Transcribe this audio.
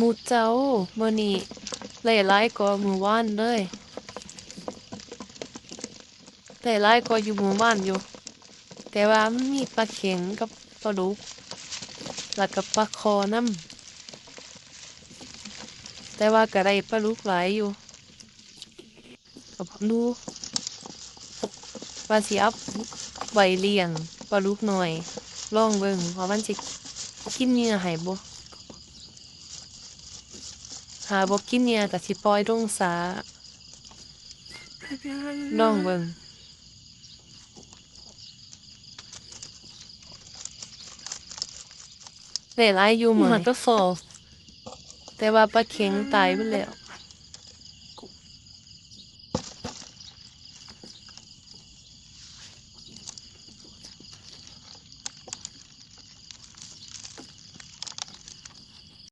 มูเจ้ามื้อนี้หลายๆกว่ามื้อวานเลยหลายๆกว่าอยู่มือวานอยู่ แต่ว่ามันมีปลาเข็งกับปลาดุกแล้วก็ปลาคอนำแต่ว่าก็ได้ปลาดุกหลายอยู่ก็ดูว่าสิอาไว้เลี้ยงปลาดุกหน่อยลองเบิ่งว่ามันสิกินเหยื่อให้บ่ หาบ่กินเนี่ยก็สิปล่อยลงสาลองเบิ่งได้หลายอยู่เหมือนก็ฟอแต่ว่าปลาเข็งตายไปแล้ว